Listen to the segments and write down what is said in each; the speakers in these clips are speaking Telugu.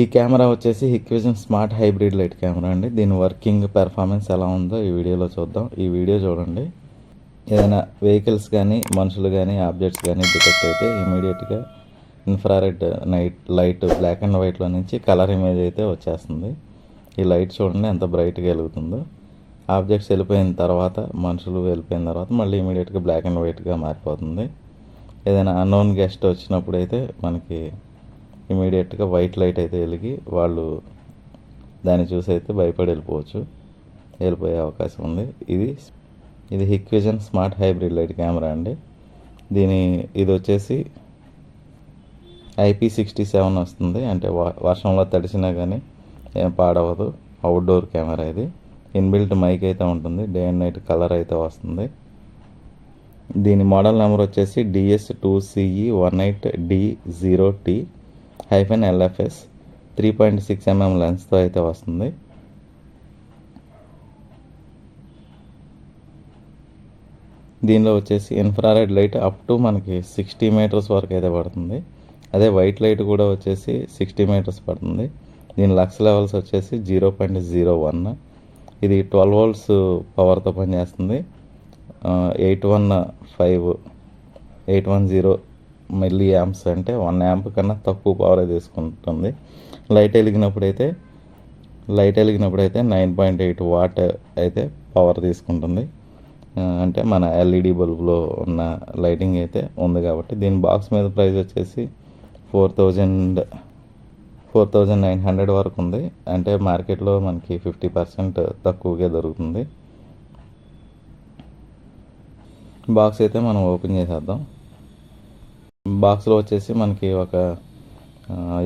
ఈ కెమెరా వచ్చేసి Hikvision smart hybrid light camera అండి. దీని వర్కింగ్ పెర్ఫార్మెన్స్ ఎలా ఉందో ఈ వీడియోలో చూద్దాం. ఈ వీడియో చూడండి. ఏదైనా వెహికల్స్ కానీ మనుషులు కానీ ఆబ్జెక్ట్స్ కానీ డిటెక్ట్ అయితే ఇమీడియట్గా infrared night light black and వైట్లో నుంచి కలర్ ఇమేజ్ అయితే వచ్చేస్తుంది. ఈ లైట్ చూడండి ఎంత బ్రైట్గా వెలుగుతుందో. ఆబ్జెక్ట్స్ వెళ్ళిపోయిన తర్వాత మనుషులు వెళ్ళిపోయిన తర్వాత మళ్ళీ ఇమీడియట్గా బ్లాక్ అండ్ వైట్గా మారిపోతుంది. ఏదైనా అన్నోన్ గెస్ట్ వచ్చినప్పుడు అయితే మనకి ఇమీడియట్గా వైట్ లైట్ అయితే వెలిగి వాళ్ళు దాన్ని చూసి అయితే భయపడి వెళ్ళిపోవచ్చు. వెళ్ళిపోయే అవకాశం ఉంది. ఇది ఇది Hikvision smart hybrid light camera అండి. దీని ఇది వచ్చేసి ఐపీ సిక్స్టీ సెవెన్ వస్తుంది. అంటే వ- వర్షంలో తడిసినా కానీ ఏం పాడవదు. అవుట్డోర్ కెమెరా ఇది. ఇన్బిల్ట్ మైక్ అయితే ఉంటుంది. డే అండ్ నైట్ కలర్ అయితే వస్తుంది. దీని మోడల్ నెంబర్ వచ్చేసి DS two CE one eight D zero T hyphen LFS three point six mm లెన్స్తో అయితే వస్తుంది. దీనిలో వచ్చేసి ఇన్ఫ్రారెడ్ లైట్ అప్ టు మనకి సిక్స్టీ మీటర్స్ వరకు అయితే పడుతుంది. అదే వైట్ లైట్ కూడా వచ్చేసి సిక్స్టీ మీటర్స్ పడుతుంది. దీని లక్స్ లెవెల్స్ వచ్చేసి జీరో పాయింట్ జీరో వన్. ఇది ట్వెల్వ్ వోల్ట్స్ పవర్తో పనిచేస్తుంది. Eight one five eight one zero milliamps అంటే వన్ యాంప్ కన్నా తక్కువ పవర్ తీసుకుంటుంది. లైట్ వెలిగినప్పుడు అయితే లైట్ వెలిగినప్పుడు అయితే నైన్ పాయింట్ ఎయిట్ వాట్ అయితే పవర్ తీసుకుంటుంది. అంటే మన ఎల్ఈడి బల్బులో ఉన్న లైటింగ్ అయితే ఉంది కాబట్టి దీని బాక్స్ మీద ప్రైస్ వచ్చేసి four thousand four thousand nine hundred వరకు ఉంది. అంటే మార్కెట్లో మనకి ఫిఫ్టీ పర్సెంట్ తక్కువగా దొరుకుతుంది. బాక్స్ అయితే మనం ఓపెన్ చేసేద్దాం. బాక్స్లో వచ్చేసి మనకి ఒక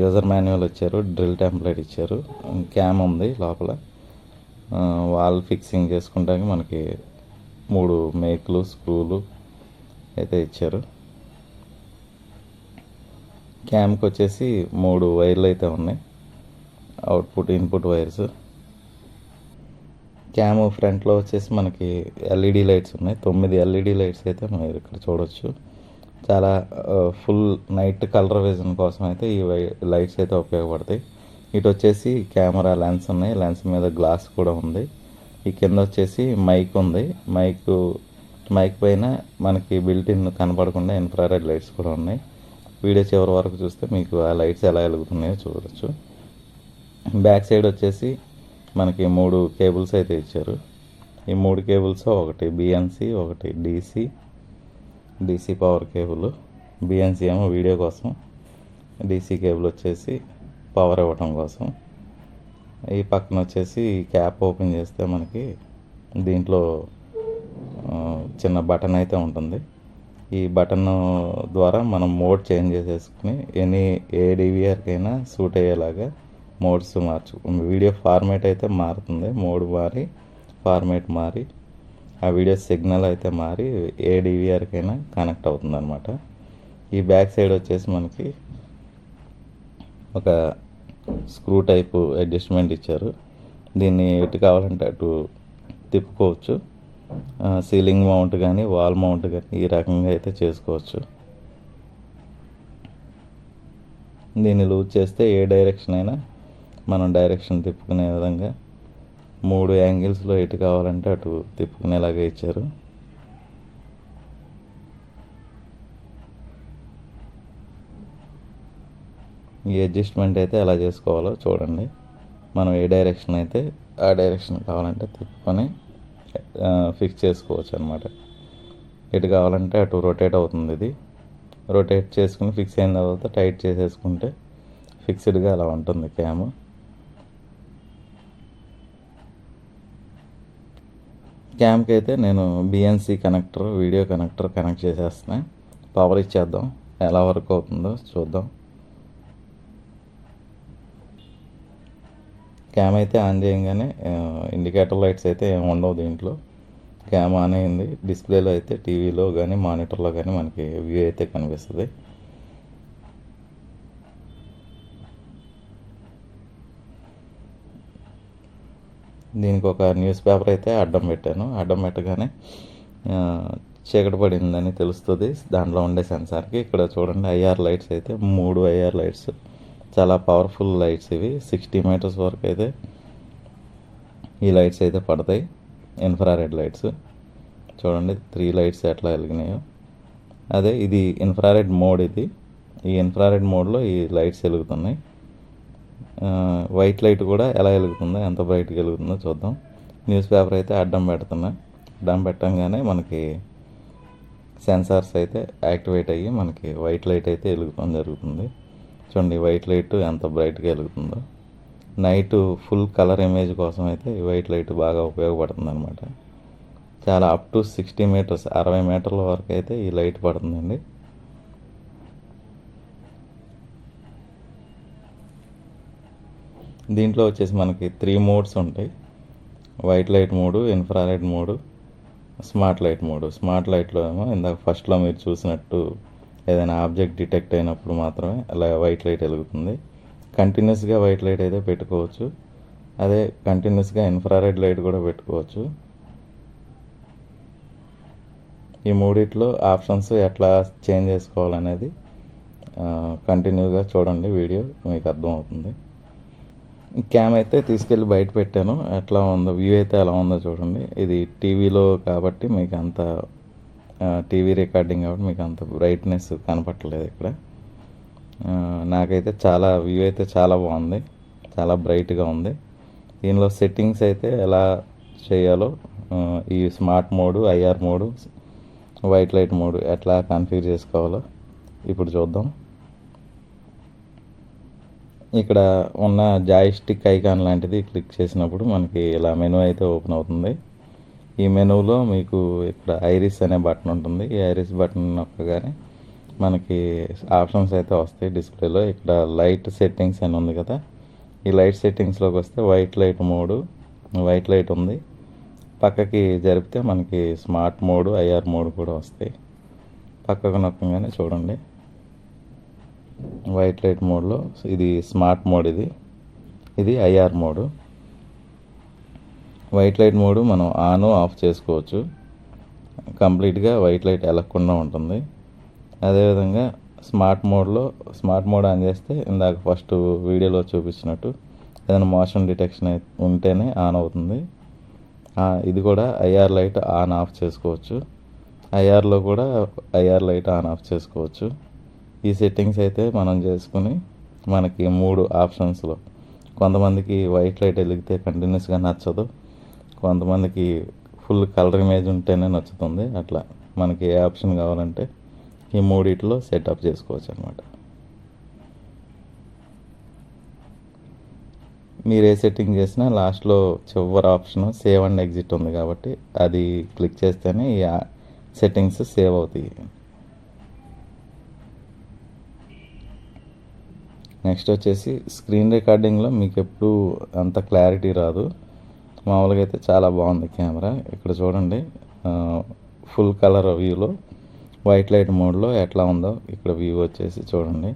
యూజర్ మాన్యువల్ ఇచ్చారు డ్రిల్ టెంప్లెట్ ఇచ్చారు. క్యామ్ ఉంది లోపల. వాల్ ఫిక్సింగ్ చేసుకుంటానికి మనకి మూడు మేకులు స్క్రూలు అయితే ఇచ్చారు. క్యామ్కి వచ్చేసి మూడు వైర్లు అయితే ఉన్నాయి. అవుట్పుట్ ఇన్పుట్ వైర్స్ క్యామ్ ఫ్రంట్లో వచ్చేసి మనకి ఎల్ఈడి లైట్స్ ఉన్నాయి. తొమ్మిది ఎల్ఈడి లైట్స్ అయితే మీరు ఇక్కడ చూడొచ్చు. చాలా ఫుల్ నైట్ కలర్ విజన్ కోసం అయితే ఈ వై- లైట్స్ అయితే ఉపయోగపడతాయి. ఇటు వచ్చేసి కెమెరా లెన్స్ ఉన్నాయి. లెన్స్ మీద గ్లాస్ కూడా ఉంది. ఈ కింద వచ్చేసి మైక్ ఉంది. మైక్ మైక్ పైన మనకి బిల్టిన్ కనపడకుండా ఇన్ఫ్రారెడ్ లైట్స్ కూడా ఉన్నాయి. వీడియో చివరి వరకు చూస్తే మీకు ఆ లైట్స్ ఎలా వెలుగుతున్నాయో చూడొచ్చు. బ్యాక్ సైడ్ వచ్చేసి మనకి మూడు కేబుల్స్ అయితే ఇచ్చారు. ఈ మూడు కేబుల్స్ ఒకటి బిఎన్సి ఒకటి DC DC power cable BNC ఏమో వీడియో కోసం డీసీ కేబుల్ వచ్చేసి పవర్ ఇవ్వటం కోసం. ఈ పక్కన వచ్చేసి క్యాప్ ఓపెన్ చేస్తే మనకి దీంట్లో చిన్న బటన్ అయితే ఉంటుంది. ఈ బటన్ ద్వారా మనం మోడ్ చేంజ్ చేసేసుకుని ఎనీ ఏ డివిఆర్కైనా సూట్ అయ్యేలాగా మోడ్స్ మార్చు వీడియో ఫార్మేట్ అయితే మారుతుంది. మోడ్ మారి ఫార్మేట్ మారి ఆ వీడియో సిగ్నల్ అయితే మారి ఏ డివిఆర్కైనా కనెక్ట్ అవుతుంది అనమాట ఈ బ్యాక్ సైడ్ వచ్చేసి మనకి ఒక స్క్రూ టైపు అడ్జస్ట్మెంట్ ఇచ్చారు. దీన్ని ఎటు కావాలంటే అటు తిప్పుకోవచ్చు. సీలింగ్ మౌంట్ కానీ వాల్ మౌంట్ కానీ ఈ రకంగా అయితే చేసుకోవచ్చు. దీన్ని లూజ్ చేస్తే ఏ డైరెక్షన్ అయినా మనం డైరెక్షన్ తిప్పుకునే విధంగా మూడు యాంగిల్స్లో ఎటు కావాలంటే అటు తిప్పుకునేలాగా ఇచ్చారు. ఈ అడ్జస్ట్మెంట్ అయితే ఎలా చేసుకోవాలో చూడండి. మనం ఏ డైరెక్షన్ అయితే ఆ డైరెక్షన్ కావాలంటే తిప్పుకొని ఫిక్స్ చేసుకోవచ్చు అనమాట ఎటు కావాలంటే అటు రొటేట్ అవుతుంది ఇది. రొటేట్ చేసుకుని ఫిక్స్ అయిన తర్వాత టైట్ చేసేసుకుంటే ఫిక్స్డ్గా అలా ఉంటుంది క్యామ్. క్యామ్కి అయితే నేను BNC connector video connector connect చేసేస్తున్నా. Power ఇచ్చేద్దాం. ఎలా వర్క్ అవుతుందో చూద్దాం. క్యామ్ అయితే ఆన్ చేయగానే ఇండికేటర్ లైట్స్ అయితే ఏమి ఉండవు దీంట్లో. క్యామ్ ఆన్ అయింది. డిస్ప్లేలో అయితే టీవీలో కానీ మానిటర్లో కానీ మనకి వ్యూ అయితే కనిపిస్తుంది. దీనికి ఒక న్యూస్ పేపర్ అయితే అడ్డం పెట్టాను. అడ్డం పెట్టగానే చీకటి పడిందని తెలుస్తుంది. దాంట్లో ఉండే సెన్సార్కి ఇక్కడ చూడండి ఐఆర్ లైట్స్ అయితే మూడు ఐఆర్ లైట్స్. చాలా పవర్ఫుల్ లైట్స్ ఇవి. సిక్స్టీ మీటర్స్ వరకు అయితే ఈ లైట్స్ అయితే పడతాయి. Infrared lights. చూడండి త్రీ లైట్స్ ఎట్లా వెలిగినాయో. అదే ఇది ఇన్ఫ్రారెడ్ మోడ్ ఇది. ఈ ఇన్ఫ్రారెడ్ మోడ్లో ఈ లైట్స్ వెలుగుతున్నాయి. వైట్ లైట్ కూడా ఎలా వెలుగుతుందో ఎంత బ్రైట్గా వెలుగుతుందో చూద్దాం. న్యూస్ పేపర్ అయితే అడ్డం పెడుతున్నా. అడ్డం పెట్టంగానే మనకి సెన్సార్స్ అయితే యాక్టివేట్ అయ్యి మనకి వైట్ లైట్ అయితే వెలుగుతాం జరుగుతుంది. చూడండి వైట్ లైట్ ఎంత బ్రైట్గా వెలుగుతుందో. నైట్ ఫుల్ కలర్ ఇమేజ్ కోసం అయితే ఈ వైట్ లైట్ బాగా ఉపయోగపడుతుంది అనమాట చాలా అప్ టు సిక్స్టీ మీటర్స్ అరవై మీటర్ల వరకు అయితే ఈ లైట్ పడుతుందండి. దీంట్లో వచ్చేసి మనకి త్రీ మోడ్స్ ఉంటాయి. White light mode infrared mode smart light mode smart లైట్లో ఏమో ఇందాక ఫస్ట్లో మీరు చూసినట్టు ఏదైనా ఆబ్జెక్ట్ డిటెక్ట్ అయినప్పుడు మాత్రమే అలా వైట్ లైట్ వెలుగుతుంది. కంటిన్యూస్గా వైట్ లైట్ అయితే పెట్టుకోవచ్చు. అదే కంటిన్యూస్గా ఇన్ఫ్రారెడ్ లైట్ కూడా పెట్టుకోవచ్చు. ఈ మూడిట్లో ఆప్షన్స్ ఎట్లా చేంజ్ చేసుకోవాలనేది కంటిన్యూగా చూడండి. వీడియో మీకు అర్థమవుతుంది. క్యామ్ అయితే తీసుకెళ్ళి బయట పెట్టాను. ఎట్లా ఉందో వ్యూ అయితే ఎలా ఉందో చూడండి. ఇది టీవీలో కాబట్టి మీకు అంత టీవీ రికార్డింగ్ కాబట్టి మీకు అంత బ్రైట్నెస్ కనపట్టలేదు ఇక్కడ. నాకైతే చాలా వ్యూ అయితే చాలా బాగుంది. చాలా బ్రైట్గా ఉంది. దీనిలో సెట్టింగ్స్ అయితే ఎలా చేయాలో ఈ smart mode IR mode white light mode ఎట్లా కన్ఫ్యూజ్ చేసుకోవాలో ఇప్పుడు చూద్దాం. ఇక్కడ ఉన్న జాయ్ స్టిక్ ఐకాన్ లాంటిది క్లిక్ చేసినప్పుడు మనకి ఇలా మెనూ అయితే ఓపెన్ అవుతుంది. ఈ మెనూలో మీకు ఇక్కడ ఐరిస్ అనే బటన్ ఉంటుంది. ఈ ఐరిస్ బటన్ నొక్కగానే మనకి ఆప్షన్స్ అయితే వస్తాయి డిస్ప్లేలో. ఇక్కడ లైట్ సెట్టింగ్స్ అని ఉంది కదా. ఈ లైట్ సెట్టింగ్స్లోకి వస్తే white light mode white light ఉంది. పక్కకి జరిపితే మనకి స్మార్ట్ మోడ్ ఐఆర్ మోడ్ కూడా వస్తాయి. పక్కకు నొక్కగానే చూడండి. వైట్ లైట్ మోడ్లో. ఇది స్మార్ట్ మోడ్ ఇది. ఇది IR mode. White light mode మనం ఆన్ ఆఫ్ చేసుకోవచ్చు. కంప్లీట్గా వైట్ లైట్ వెలగకుండా ఉంటుంది. అదేవిధంగా స్మార్ట్ మోడ్లో స్మార్ట్ మోడ్ ఆన్ చేస్తే ఇందాక ఫస్ట్ వీడియోలో చూపించినట్టు ఏదైనా మోషన్ డిటెక్షన్ ఉంటేనే ఆన్ అవుతుంది. ఇది కూడా ఐఆర్ లైట్ ఆన్ ఆఫ్ చేసుకోవచ్చు. ఐఆర్లో కూడా ఐఆర్ లైట్ ఆన్ ఆఫ్ చేసుకోవచ్చు. ఈ సెట్టింగ్స్ అయితే మనం చేసుకుని మనకి మూడు ఆప్షన్స్లో. కొంతమందికి వైట్ లైట్ వెలిగితే కంటిన్యూస్గా నచ్చదు. కొంతమందికి ఫుల్ కలర్ ఇమేజ్ ఉంటేనే నచ్చుతుంది. అట్లా మనకి ఏ ఆప్షన్ కావాలంటే ఈ మూడిట్లో సెటప్ చేసుకోవచ్చు అనమాట మీరు ఏ సెట్టింగ్ చేసినా లాస్ట్లో చివరి ఆప్షన్ సేవ్ అండ్ ఎగ్జిట్ ఉంది కాబట్టి అది క్లిక్ చేస్తేనే ఈ సెట్టింగ్స్ సేవ్ అవుతాయి. నెక్స్ట్ వచ్చేసి స్క్రీన్ రికార్డింగ్లో మీకు ఎప్పుడు అంత క్లారిటీ రాదు. మామూలుగా అయితే చాలా బాగుంది కెమెరా. ఇక్కడ చూడండి ఫుల్ కలర్ వ్యూలో వైట్ లైట్ మోడ్లో ఎట్లా ఉందో ఇక్కడ వ్యూ వచ్చేసి చూడండి.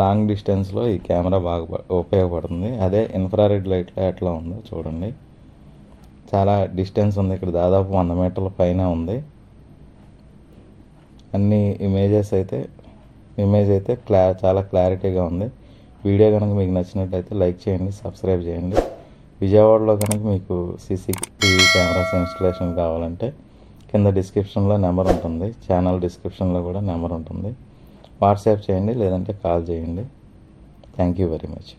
లాంగ్ డిస్టెన్స్లో ఈ కెమెరా బాగా ఉపయోగపడుతుంది. అదే ఇన్ఫ్రారెడ్ లైట్లో ఎట్లా ఉందో చూడండి. చాలా డిస్టెన్స్ ఉంది ఇక్కడ దాదాపు వంద మీటర్ల పైన ఉంది. అన్ని ఇమేజెస్ అయితే ఇమేజ్ అయితే క్లా చాలా క్లారిటీగా ఉంది. వీడియో కనుక మీకు నచ్చినట్లయితే లైక్ చేయండి సబ్స్క్రైబ్ చేయండి. విజయవాడలో కనుక మీకు సీసీ టీవీ కెమెరాస్ ఇన్స్టలేషన్ కావాలంటే కింద డిస్క్రిప్షన్లో నెంబర్ ఉంటుంది. ఛానల్ డిస్క్రిప్షన్లో కూడా నెంబర్ ఉంటుంది. వాట్సాప్ చేయండి లేదంటే కాల్ చేయండి. Thank you very much.